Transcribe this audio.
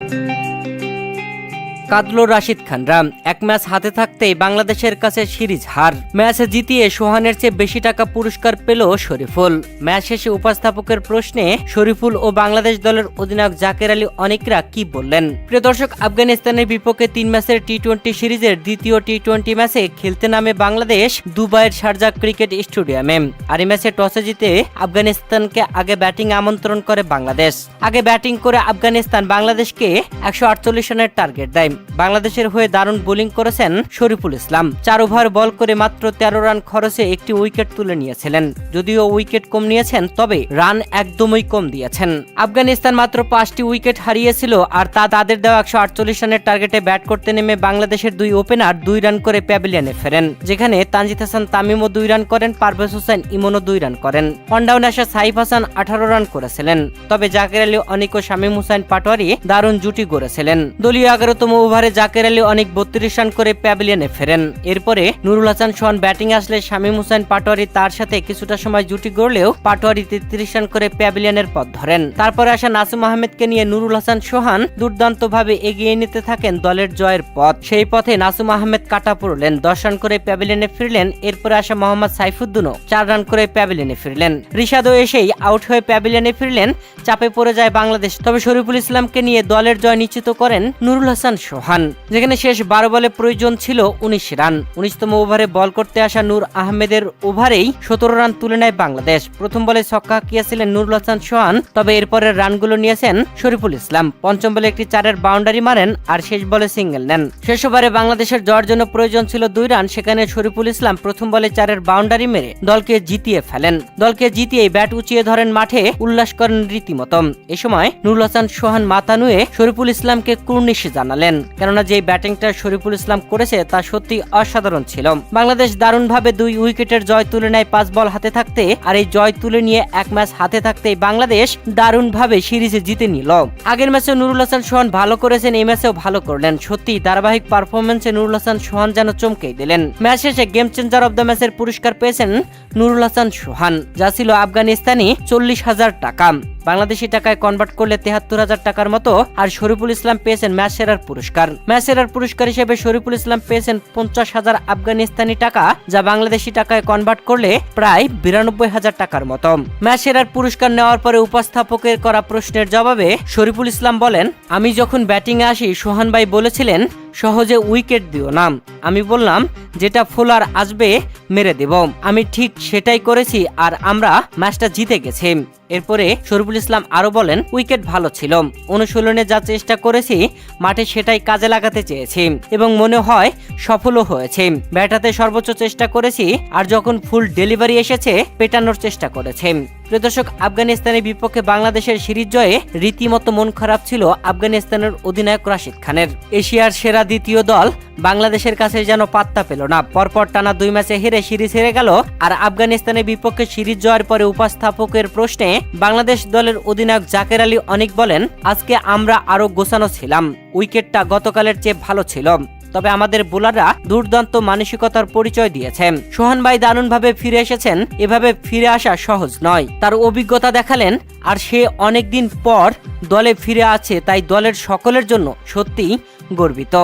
thank you কাঁদলো Rashid খানরা এক match হাতে থাকতেই বাংলাদেশের কাছে সিরিজ হার। ম্যাচে জিতিয়ে সোহানের চেয়ে বেশি টাকা পুরস্কার পেল শরীফুল। ম্যাচ শেষে উপস্থাপকের প্রশ্নে শরীফুল ও বাংলাদেশ দলের অধিনায়ক জাকের আলী অনেকরা কি বললেন? প্রিয় দর্শক, আফগানিস্তানের বিপক্ষে তিন ম্যাচের টি টোয়েন্টি সিরিজের দ্বিতীয় টি টোয়েন্টি ম্যাচে খেলতে নামে বাংলাদেশ দুবাইয়ের শারজা ক্রিকেট স্টেডিয়ামে। আর এই ম্যাচে টসে জিতে আফগানিস্তানকে আগে ব্যাটিং আমন্ত্রণ করে বাংলাদেশ। আগে ব্যাটিং করে আফগানিস্তান বাংলাদেশকে একশো আটচল্লিশ রানের টার্গেট দেয়। বাংলাদেশের হয়ে দারুণ বোলিং করেছেন শরীফুল ইসলাম। চার ওভার বল করে মাত্র তেরো রান খরচে একটি উইকেট তুলে নিয়েছিলেন। যদিও উইকেট কম নিয়েছেন, তবে রান একদমই কম দিয়েছেন। আফগানিস্তান মাত্র পাঁচটি উইকেট হারিয়েছিল, আর তা তাদের দেওয়া একশো আটচল্লিশ রানের টার্গেটে ব্যাট করতে নেমে বাংলাদেশের দুই ওপেনার দুই রান করে প্যাভিলিয়নে ফেরেন, যেখানে তানজিদ হাসান তামিমও দুই রান করেন, পারভেজ হোসেন ইমনও দুই রান করেন। ওয়ানডাউনে আসা সাইফ হাসান আঠারো রান করেছিলেন, তবে জাকের আলী অনিক ও শামীম হুসাইন পাটোয়ারি দারুণ জুটি গড়েছিলেন। দলীয় এগারোতম ওভারে জাকের আলী অনেক বত্রিশ রান করে প্যাভিলিয়নে ফেরেন। এরপরে নুরুল হাসান, সোহান ব্যাটিং আসলে শামীম হুসাইন পাটোয়ারি তার সাথে কিছুটা সময় জুটি গড়লেও পাটোয়ারি তেত্রিশ রান করে প্যাভিলিয়নের পথ ধরেন। তারপরে আসা নাসুম আহমেদকে নিয়ে নুরুল হাসান, সোহান দুর্দান্তভাবে এগিয়ে নিতে থাকেন দলের জয়ের পথ। সেই পথে নাসুম আহমেদ কাটা পড়লেন, দশ রান করে প্যাভিলিয়নে ফিরলেন। এরপরে আসা মোহাম্মদ সাইফুদ্দিনও চার রান করে প্যাভিলিয়নে ফিরলেন। রিশাদও এসেই আউট হয়ে প্যাভিলিয়নে ফিরলেন, চাপে পড়ে যায় বাংলাদেশ। তবে শরীফুল ইসলামকে নিয়ে দলের জয় নিশ্চিত করেন নুরুল হাসান, সোহান। যেখানে শেষ বারো বলে প্রয়োজন ছিল উনিশ রান। উনিশতম ওভারে বল করতে আসা নূর আহমেদের ওভারেই সতেরো রান তুলে নেয় বাংলাদেশ। প্রথম বলে ছক্কা হাঁকিয়েছিলেন নুরুল হাসান সোহান, তবে এরপরের রানগুলো নিয়েছেন শরীফুল ইসলাম। পঞ্চম বলে একটি চারের বাউন্ডারি মারেন আর শেষ বলে সিঙ্গেল নেন। শেষ ওভারে বাংলাদেশের জয়ের জন্য প্রয়োজন ছিল দুই রান, সেখানে শরীফুল ইসলাম প্রথম বলে চারের বাউন্ডারি মেরে দলকে জিতিয়ে ফেলেন। দলকে জিতিয়ে ব্যাট উঁচিয়ে ধরেন মাঠে, উল্লাস করেন রীতিমতো। এ সময় নুরুল হাসান সোহান মাথা নুয়ে শরীফুল ইসলামকে কুর্নিশ জানালেন। কেননা যে ব্যাটিংটা শরীফুল ইসলাম করেছে, তা সত্যি অসাধারণ ছিল। বাংলাদেশ দারুণভাবে দুই উইকেটের জয় তুলে নেয় পাঁচ বল হাতে থাকতে, আর এই জয় তুলে নিয়ে এক ম্যাচ হাতে থাকতেই বাংলাদেশ দারুণভাবে সিরিজে জিতে নিল। আগের ম্যাচে নুরুল হাসান সোহান ভালো করেছেন, এই ম্যাচেও ভালো করলেন। সত্যি ধারাবাহিক পারফরমেন্সে নুরুল হাসান সোহান যেন চমকেই দিলেন। ম্যাচ শেষে গেম চেঞ্জার অব দ্য ম্যাচের পুরস্কার পেয়েছেন নুরুল হাসান সোহান, যা ছিল আফগানিস্তানি চল্লিশ হাজার টাকা। বাংলাদেশি টাকায় কনভার্ট করলে তেহাত্তর হাজার টাকার মতো আর শরীফুল ইসলাম পেয়েছেন ম্যাচ সেরার পুরস্কার। ম্যাচ সেরার পুরস্কার হিসেবে শরীফুল ইসলাম পেয়েছেন পঞ্চাশ হাজার আফগানিস্তানি টাকা, যা বাংলাদেশি টাকায় কনভার্ট করলে প্রায় বিরানব্বই হাজার টাকার মতো। ম্যাচ সেরার পুরস্কার নেওয়ার পরে উপস্থাপকের করা প্রশ্নের জবাবে শরীফুল ইসলাম বলেন, আমি যখন ব্যাটিংয়ে আসি, সোহান ভাই বলেছিলেন, সহজে উইকেট দিও না। আমি বললাম, যেটা ফোলার আসবে, মেরে দেব। আমি ঠিক সেটাই করেছি, আর আমরা ম্যাচটা জিতে গেছি। এরপরে শরীফুল ইসলাম আরও বলেন, উইকেট ভালো ছিল। অনুশীলনে যা চেষ্টা করেছি, মাঠে সেটাই কাজে লাগাতে চেয়েছি এবং মনে হয় সফলও হয়েছে। ব্যাটাতে সর্বোচ্চ চেষ্টা করেছি আর যখন ফুল ডেলিভারি এসেছে, পেটানোর চেষ্টা করেছে। প্রিয় দর্শক, আফগানিস্তানের বিপক্ষে বাংলাদেশের সিরিজ জয়ে রীতিমতো মন খারাপ ছিল আফগানিস্তানের অধিনায়ক রাশিদ খানের। এশিয়ার সেরা দ্বিতীয় দল বাংলাদেশের কাছে যেন পাত্তা পেল না। পরপর টানা দুই ম্যাচে হেরে সিরিজ হেরে গেল আর আফগানিস্তানের বিপক্ষে সিরিজ জয়ের পরে উপস্থাপকের প্রশ্নে বাংলাদেশ দলের অধিনায়ক জাকের আলী অনেক বলেন, আজকে আমরা আরও গোছানো ছিলাম। উইকেটটা গতকালের চেয়ে ভালো ছিল। তবে আমাদের বোলাররা দুর্দান্ত মানসিকতার পরিচয় দিয়েছেন সোহান ভাই দারুণভাবে ফিরে এসেছেন, এভাবে ফিরে আসা সহজ নয়। তার অভিজ্ঞতা দেখালেন, আর সে অনেকদিন পর দলে ফিরে আছে, তাই দলের সকলের জন্য সত্যিই গর্বিত।